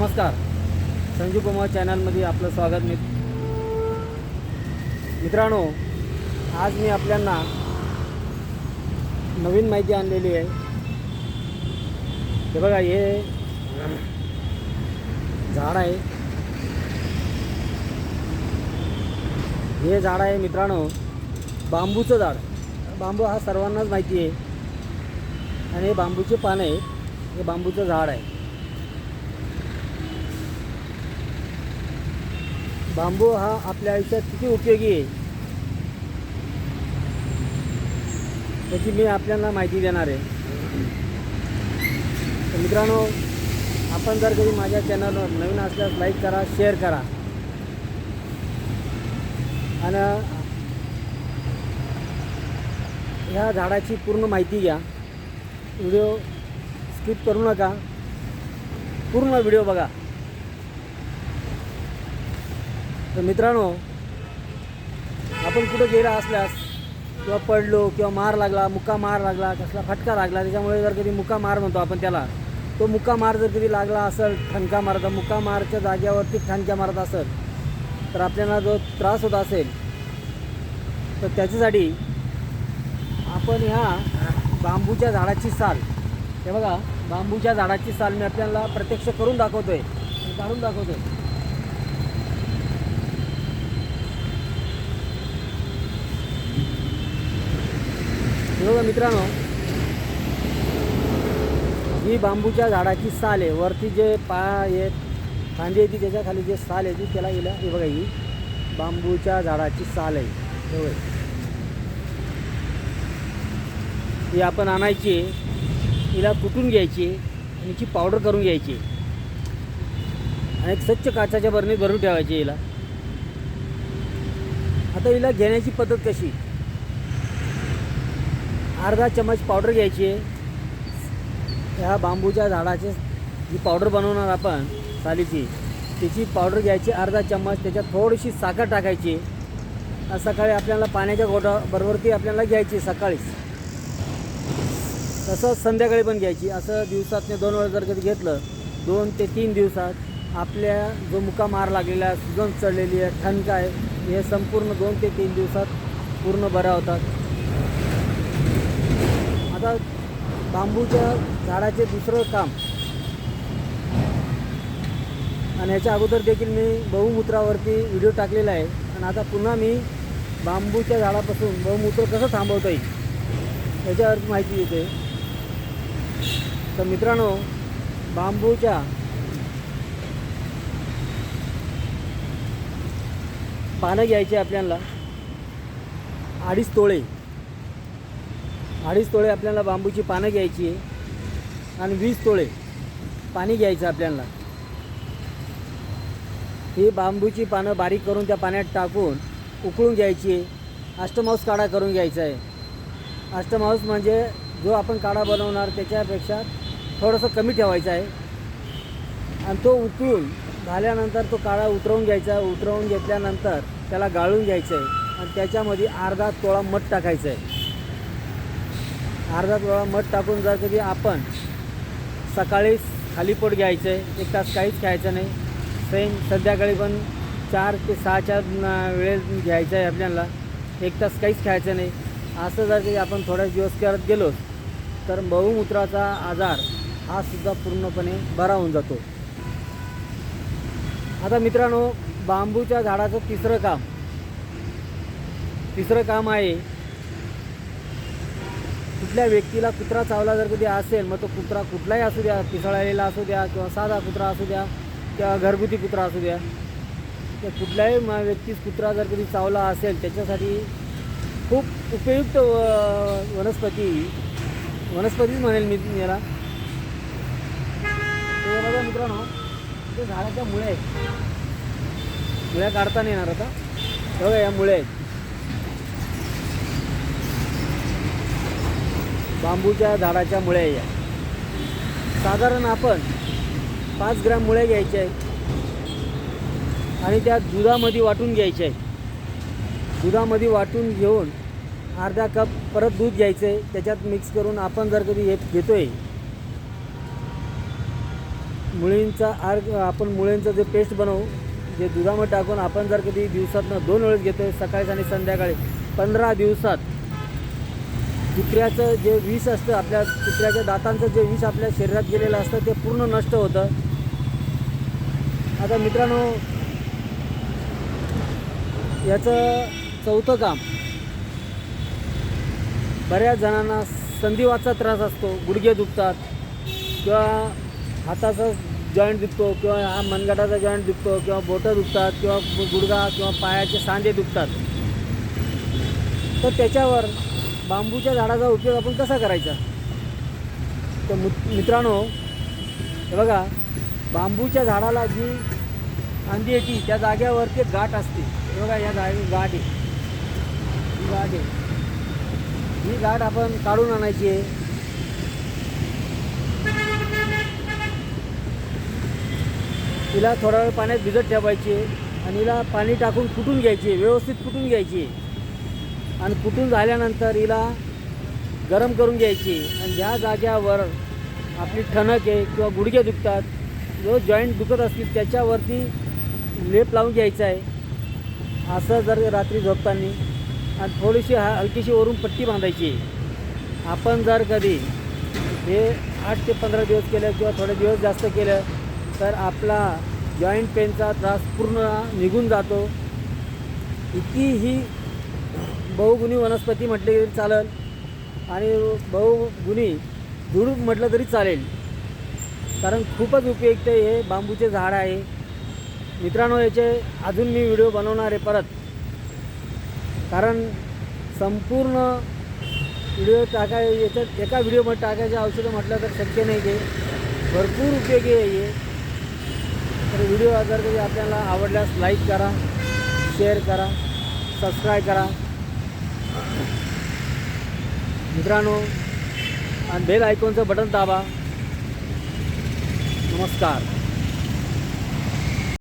नमस्कार. संजू कुमार चॅनलमध्ये आपलं स्वागत मी मित्रांनो आज मी आपल्यांना नवीन माहिती आणलेली आहे. हे बघा हे झाड आहे. हे झाड आहे मित्रांनो बांबूचं झाड. बांबू हा सर्वांनाच माहिती आहे. आणि हे बांबूचे पानं आहे. हे बांबूचं झाड आहे. बांबू हा आपल्या आयुष्यात किती उपयोगी आहे? त्याची मी आपल्याला माहिती देणार आहे. तर मित्रांनो आपण जर कधी माझ्या चॅनलवर नवीन असल्यास लाईक करा शेअर करा. आणि ह्या झाडाची पूर्ण माहिती घ्या. व्हिडिओ स्किप करू नका. पूर्ण व्हिडिओ बघा. तर मित्रांनो आपण कुठं गेला असल्यास किंवा पडलो किंवा मार लागला मुक्का मार लागला कसला फटका लागला त्याच्यामुळे जर कधी मुक्का मार म्हणतो आपण त्याला तो मुक्का मार जर कधी लागला असेल ठणका मारता मुक्का मारच्या जाग्यावरती ठणक्या मारत असेल तर आपल्याला जो त्रास होत असेल तर त्याच्यासाठी आपण ह्या बांबूच्या झाडाची साल हे बघा बांबूच्या झाडाची साल मी आपल्याला प्रत्यक्ष करून दाखवतो आहे काढून दाखवतो आहे बघा मित्रांनो. ही बांबूच्या झाडाची साल आहे. वरती जे पा आहेत फांदी येते त्याच्याखाली जे साल आहे ती त्याला गेल्या हे बघा ही बांबूच्या झाडाची साल आहे. हे बघा. ही आपण आणायची हिला कुटून घ्यायची आणि हिची पावडर करून घ्यायची आणि एक स्वच्छ काचाच्या बरणीत भरून ठेवायची हिला. आता हिला घेण्याची पद्धत कशी? अर्धा चमच पावडर घ्यायची आहे. ह्या बांबूच्या झाडाचे जी पावडर बनवणार आपण सालीची त्याची पावडर घ्यायची अर्धा चम्मच त्याच्यात थोडीशी साखर टाकायची. सकाळी आपल्याला पाण्याच्या गोटा बरोबरती आपल्याला घ्यायची सकाळीच. तसंच संध्याकाळी पण घ्यायची. असं दिवसातने दोन वेळा जर कधी घेतलं दोन ते तीन दिवसात आपल्या जो मुका मार लागलेला आहे सुजन चढलेली आहे ठणका आहे हे संपूर्ण दोन ते तीन दिवसात पूर्ण बऱ्या होतात. आता बांबूच्या झाडाचे दुसरं काम. आणि याच्या अगोदर देखील मी बहुमूत्रावरती व्हिडिओ टाकलेला आहे. आणि आता पुन्हा मी बांबूच्या झाडापासून बहुमूत्र कसं थांबवता येईल याच्यावर माहिती देते तर मित्रांनो बांबूच्या पानं घ्यायची आपल्याला. अडीच तोळे. अडीच तोळे आपल्याला बांबूची पानं घ्यायची आहे. आणि वीस तोळे पाणी घ्यायचं आपल्याला. ही बांबूची पानं बारीक करून त्या पाण्यात टाकून उकळून घ्यायची आहे. अष्टमाऊस काढा करून घ्यायचा आहे. अष्टमाऊस म्हणजे जो आपण काढा बनवणार त्याच्यापेक्षा थोडंसं कमी ठेवायचं आहे. आणि तो उकळून झाल्यानंतर तो काढा उतरवून घ्यायचा उतरवून घेतल्यानंतर त्याला गाळून घ्यायचं आहे. आणि त्याच्यामध्ये अर्धा तोळा मध टाकायचं आहे. अर्धा वेळा मध टाकून जर कधी आपण सकाळी खाली पोट घ्यायचं आहे एक तास काहीच खायचं नाही. सेम संध्याकाळी पण चार ते सहाच्या न- वेळेत घ्यायचं आहे आपल्याला. एक तास काहीच खायचं नाही. असं जर कधी आपण थोड्या दिवस करत गेलो तर बहुमूत्राचा आजार हा सुद्धा पूर्णपणे बरा होऊन जातो. आता मित्रांनो बांबूच्या झाडाचं तिसरं काम. तिसरं काम आहे कुठल्या व्यक्तीला कुत्रा चावला जर कधी असेल मग तो कुत्रा कुठलाही असू द्या पिसळलेला असू द्या किंवा साधा कुत्रा असू द्या किंवा घरगुती कुत्रा असू द्या तर कुठल्याही व्यक्तीस कुत्रा जर कधी चावला असेल त्याच्यासाठी खूप उपयुक्त व- वनस्पती वनस्पतीच म्हणेल मी याला. बघा मित्रांनो ते झाडाच्या मुळे आहेत. मुळ्या काढता नाही येणार आता. बघा या मुळे आहेत. बांबूच्या झाडाच्या मुळ्या या साधारण आपण पाच ग्रॅम मुळे घ्यायचे आहेत आणि त्या दुधामध्ये वाटून घ्यायच्या आहे. दुधामध्ये वाटून घेऊन अर्धा कप परत दूध घ्यायचं आहे. त्याच्यात मिक्स करून आपण जर कधी हे घेतो आहे मुळींचा आर्ग आपण मुळींचं जे पेस्ट बनवू जे दुधामध्ये टाकून आपण जर कधी दिवसातनं दोन वेळेस घेतो आहे सकाळी आणि संध्याकाळी पंधरा दिवसात कुत्र्याचं जे विष असतं आपल्या कुत्र्याच्या दातांचं जे विष आपल्या शरीरात गेलेलं असतं ते पूर्ण नष्ट होतं. आता मित्रांनो याचं चौथं काम. बऱ्याच जणांना संधिवाचा त्रास असतो गुडघे दुखतात किंवा हाताचा जॉईंट दुखतो किंवा हा मनगटाचा जॉईंट दुखतो किंवा बोटं दुखतात किंवा गुडघा किंवा पायाचे सांधे दुखतात. तर त्याच्यावर बांबूच्या झाडाचा उपयोग आपण कसा करायचा? तर मित्रांनो हे बघा बांबूच्या झाडाला जी फांदी येते त्या जाग्यावरती गाठ असते. हे बघा या जागी गाठ आहे. ही गाठ आहे. ही गाठ आपण काढून आणायची आहे. तिला थोडा वेळ पाण्यात भिजत ठेवायची आहे आणि हिला पाणी टाकून फुटून घ्यायची आहे व्यवस्थित फुटून घ्यायची आहे. आणि कुठून झाल्यानंतर हिला गरम करून घ्यायची. आणि ज्या जाग्यावर आपली ठणक आहे किंवा गुडघे दुखतात जो जॉईंट दुखत असतील त्याच्यावरती लेप लावून घ्यायचा आहे. असं जर रात्री झोपताना आणि थोडीशी हा हलकीशी वरून पट्टी बांधायची. आपण जर कधी हे आठ ते पंधरा दिवस केलं किंवा थोडे दिवस जास्त केलं तर आपला जॉईंट पेनचा त्रास पूर्ण निघून जातो. इतकी ही बहुगुणी वनस्पती म्हटली तरी चालेल. आणि बहुगुणी झुडूप म्हटलं तरी चालेल. कारण खूपच उपयुक्त हे बांबूचे झाड आहे. मित्रांनो याचे अजून मी व्हिडिओ बनवणार आहे परत. कारण संपूर्ण व्हिडिओ टाकाय याच्यात एका व्हिडिओमध्ये टाकायचे औषधं म्हटलं तर शक्य नाही ते. भरपूर उपयोगी आहे हे. तर व्हिडिओ जर कधी आपल्याला आवडल्यास लाईक करा शेअर करा सबस्क्राईब करा. मित्रांनो आणि बेल आयकॉनचं बटन दाबा. नमस्कार.